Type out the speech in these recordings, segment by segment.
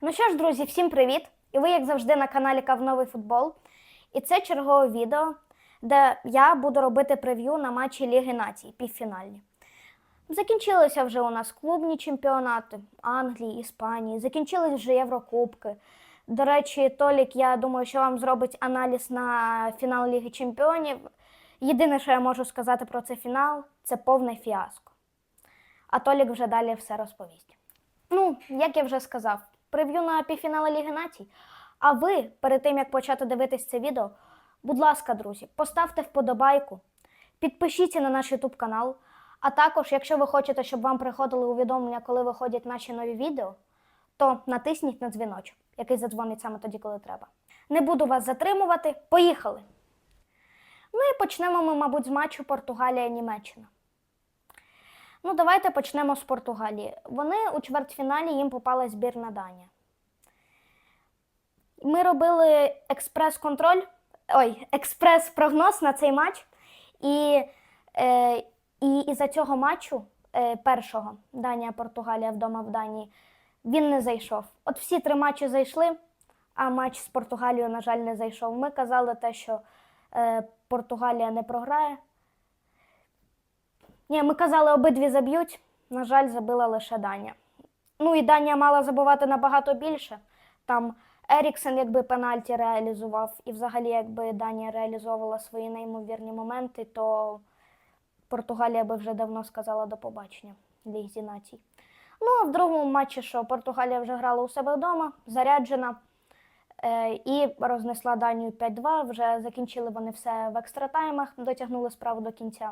Ну що ж, друзі, всім привіт! І ви, як завжди, на каналі Кавновий футбол. І це чергове відео, де я буду робити прев'ю на матчі Ліги Націй, півфінальні. Закінчилися вже у нас клубні чемпіонати Англії, Іспанії, закінчились вже Єврокубки. До речі, Толік, я думаю, що вам зробить аналіз на фінал Ліги Чемпіонів. Єдине, що я можу сказати про цей фінал, це повне фіаско. А Толік вже далі все розповість. Ну, як я вже сказав, прев'ю на півфінали Ліги Націй. А ви, перед тим як почати дивитись це відео, будь ласка, друзі, поставте вподобайку, підпишіться на наш YouTube канал. А також, якщо ви хочете, щоб вам приходили увідомлення, коли виходять наші нові відео, то натисніть на дзвіночок, який задзвонить саме тоді, коли треба. Не буду вас затримувати. Поїхали! Ну і почнемо ми, мабуть, з матчу Португалія-Німеччина. Ну, давайте почнемо з Португалії. Вони у чвертьфіналі їм попала збірна Данія. Ми робили експрес-контроль, ой, експрес-прогноз на цей матч. І, е, і із-за цього матчу, е, першого Данія-Португалія вдома в Данії, він не зайшов. От всі три матчі зайшли, а матч з Португалією, на жаль, не зайшов. Ми казали те, що е, Португалія не програє. Ні, ми казали, обидві заб'ють. На жаль, забила лише Данія. Ну і Данія мала забувати набагато більше. Там Еріксен якби пенальті реалізував, і взагалі, якби Данія реалізовувала свої неймовірні моменти, то Португалія би вже давно сказала до побачення Лізі націй. Ну, а в другому матчі, що Португалія вже грала у себе вдома, заряджена е, і рознесла Данію 5-2. Вже закінчили вони все в екстратаймах, дотягнули справу до кінця.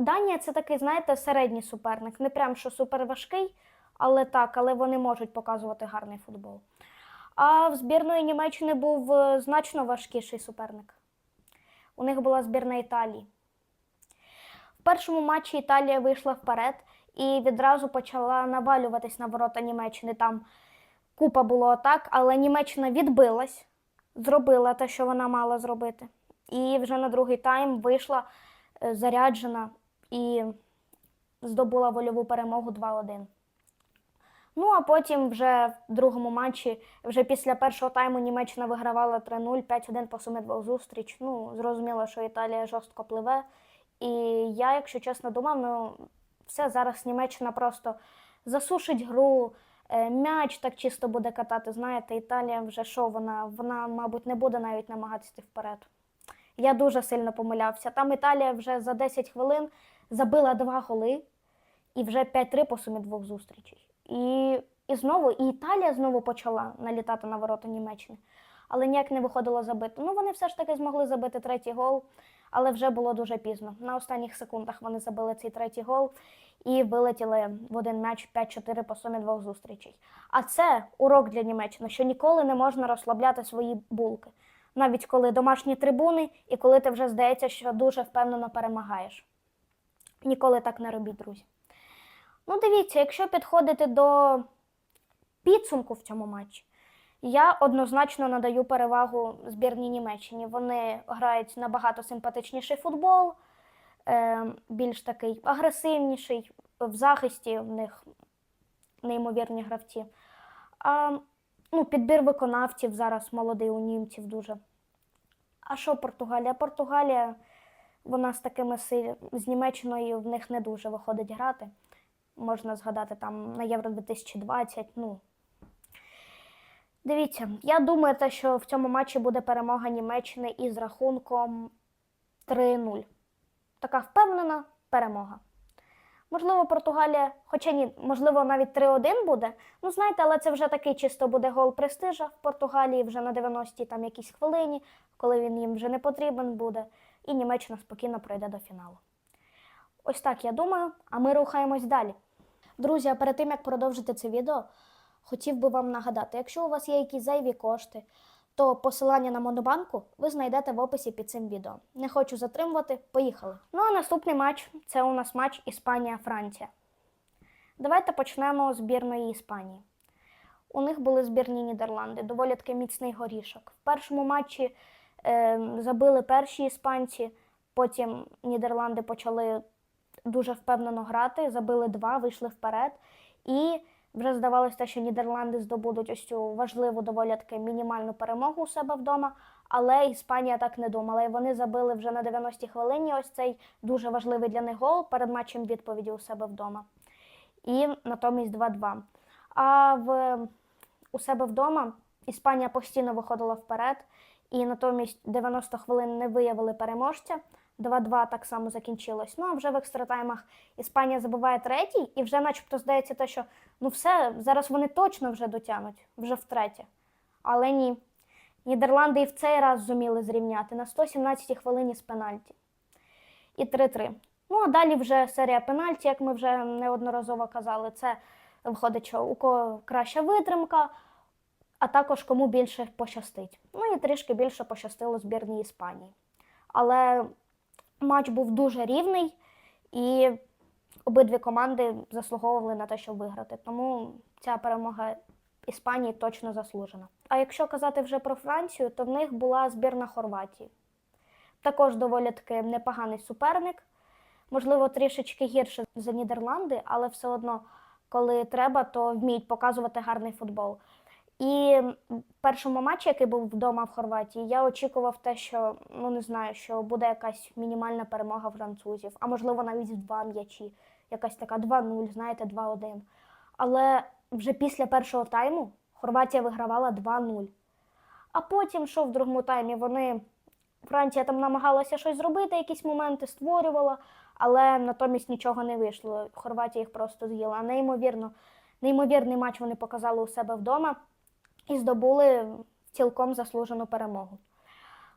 Данія це такий, знаєте, середній суперник. Не прям що суперважкий, але так, але вони можуть показувати гарний футбол. А в збірної Німеччини був е, значно важкіший суперник. У них була збірна Італії. В першому матчі Італія вийшла вперед і відразу почала навалюватись на ворота Німеччини. Там купа було атак, але Німеччина відбилась, зробила те, що вона мала зробити. І вже на другий тайм вийшла е, заряджена і здобула вольову перемогу 2-1. Ну, а потім вже в другому матчі, вже після першого тайму Німеччина вигравала 3-0, 5-1 по сумі двох зустріч. Ну, зрозуміло, що Італія жорстко пливе. І я, якщо чесно, думав, ну все, зараз Німеччина просто засушить гру, е, м'яч так чисто буде катати. Знаєте, Італія вже що вона, вона, мабуть, не буде навіть намагатися вперед. Я дуже сильно помилявся. Там Італія вже за 10 хвилин забила два голи і вже 5-3 по сумі двох зустрічей. І, і знову, і Італія знову почала налітати на ворота Німеччини, але ніяк не виходило забити. Ну, вони все ж таки змогли забити третій гол, але вже було дуже пізно. На останніх секундах вони забили цей третій гол і вилетіли в один м'яч 5-4 по сумі двох зустрічей. А це урок для Німеччини, що ніколи не можна розслабляти свої булки, навіть коли домашні трибуни і коли ти вже здається, що дуже впевнено перемагаєш. Ніколи так не робіть, друзі. Ну, дивіться, якщо підходити до підсумку в цьому матчі, я однозначно надаю перевагу збірній Німеччині. Вони грають набагато симпатичніший футбол, е, більш такий агресивніший, в захисті в них неймовірні гравці. А ну, підбір виконавців зараз молодий у німців дуже. А що Португалія? Португалія, вона з такими сил... з Німеччиною в них не дуже виходить грати можна згадати там на Євро 2020. Ну дивіться, я думаю, те, що в цьому матчі буде перемога Німеччини із рахунком 3-0. Така впевнена перемога. Можливо, Португалія, хоча ні, можливо, навіть 3-1 буде. Ну, знаєте, але це вже такий чисто буде гол престижа в Португалії вже на 90-й там якійсь хвилині, коли він їм вже не потрібен буде, і Німеччина спокійно пройде до фіналу. Ось так я думаю, а ми рухаємось далі. Друзі, а перед тим як продовжити це відео, хотів би вам нагадати, якщо у вас є якісь зайві кошти, то посилання на Монобанку ви знайдете в описі під цим відео. Не хочу затримувати, поїхали. Ну а наступний матч це у нас матч Іспанія-Франція. Давайте почнемо з збірної Іспанії. У них були збірні Нідерланди, доволі таки міцний горішок. В першому матчі забили перші іспанці, потім Нідерланди почали дуже впевнено грати, забили два, вийшли вперед. І Вже здавалося, що Нідерланди здобудуть ось цю важливу доволі таки мінімальну перемогу у себе вдома. Але Іспанія так не думала. І вони забили вже на 90-й хвилині ось цей дуже важливий для них гол перед матчем відповіді у себе вдома. І натомість 2-2. А в, у себе вдома Іспанія постійно виходила вперед, і натомість 90 хвилин не виявили переможця. 2-2 так само закінчилось. Ну а вже в екстратаймах Іспанія забиває третій, і вже, начебто, здається, те, що ну все, зараз вони точно вже дотягнуть, вже втретє. Але ні. Нідерланди і в цей раз зуміли зрівняти на 117-й хвилині з пенальті. І 3-3. Ну а далі вже серія пенальті, як ми вже неодноразово казали, це виходить, що у кого краща витримка, а також кому більше пощастить. Ну і трішки більше пощастило збірній Іспанії. Але матч був дуже рівний, і обидві команди заслуговували на те, щоб виграти. Тому ця перемога Іспанії точно заслужена. А якщо казати вже про Францію, то в них була збірна Хорватії. Також доволі таки непоганий суперник. Можливо, трішечки гірше за Нідерланди, але все одно, коли треба, то вміють показувати гарний футбол. І першому матчі, який був вдома в Хорватії, я очікував те, що ну не знаю, що буде якась мінімальна перемога французів, а можливо навіть два м'ячі, якась така 2-0, знаєте, 2-1. Але вже після першого тайму Хорватія вигравала 2-0. А потім, що в другому таймі, вони Франція там намагалася щось зробити, якісь моменти створювала, але натомість нічого не вийшло. Хорватія їх просто з'їла. Неймовірно, неймовірний матч вони показали у себе вдома і здобули цілком заслужену перемогу.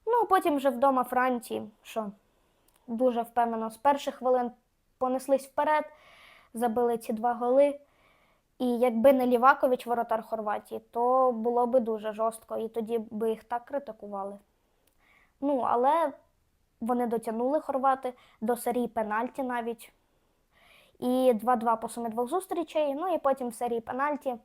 Ну, потім вже вдома Франції, що дуже впевнено, з перших хвилин понеслись вперед, забили ці два голи. І якби не Лівакович, воротар Хорватії, то було би дуже жорстко, і тоді би їх так критикували. Ну, але вони дотягнули хорвати до серії пенальті навіть. І 2-2 по сумі двох зустрічей. Ну і потім в серії пенальті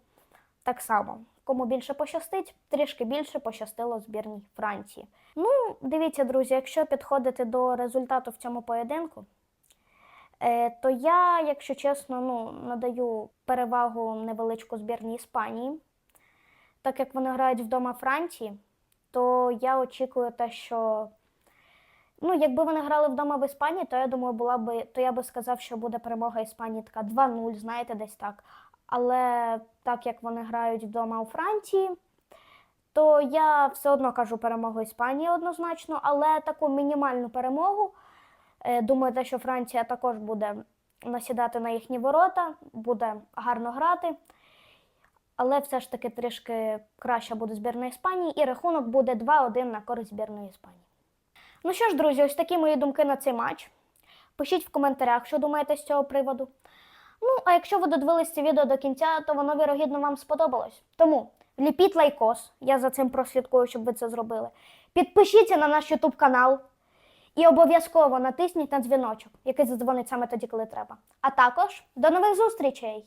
так само. Кому більше пощастить, трішки більше пощастило збірній Франції. Ну, дивіться, друзі, якщо підходити до результату в цьому поєдинку, е, то я, якщо чесно, ну, надаю перевагу невеличку збірній Іспанії. Так як вони грають вдома Франції, то я очікую те, що ну, якби вони грали вдома в Іспанії, то я думаю, була би, то я би сказав, що буде перемога Іспанії така 2-0, знаєте, десь так. Але так як вони грають вдома у Франції, то я все одно кажу перемогу Іспанії однозначно, але таку мінімальну перемогу. е, Думаю, те, що Франція також буде насідати на їхні ворота, буде гарно грати. Але все ж таки трішки краща буде збірна Іспанії, і рахунок буде 2-1 на користь збірної Іспанії. Ну що ж, друзі, ось такі мої думки на цей матч. Пишіть в коментарях, що думаєте з цього приводу. Ну, а якщо ви додивились це відео до кінця, то воно вірогідно вам сподобалось. Тому ліпіть лайкос, я за цим прослідкую, щоб ви це зробили. Підпишіться на наш YouTube канал і обов'язково натисніть на дзвіночок, який задзвонить саме тоді, коли треба. А також до нових зустрічей!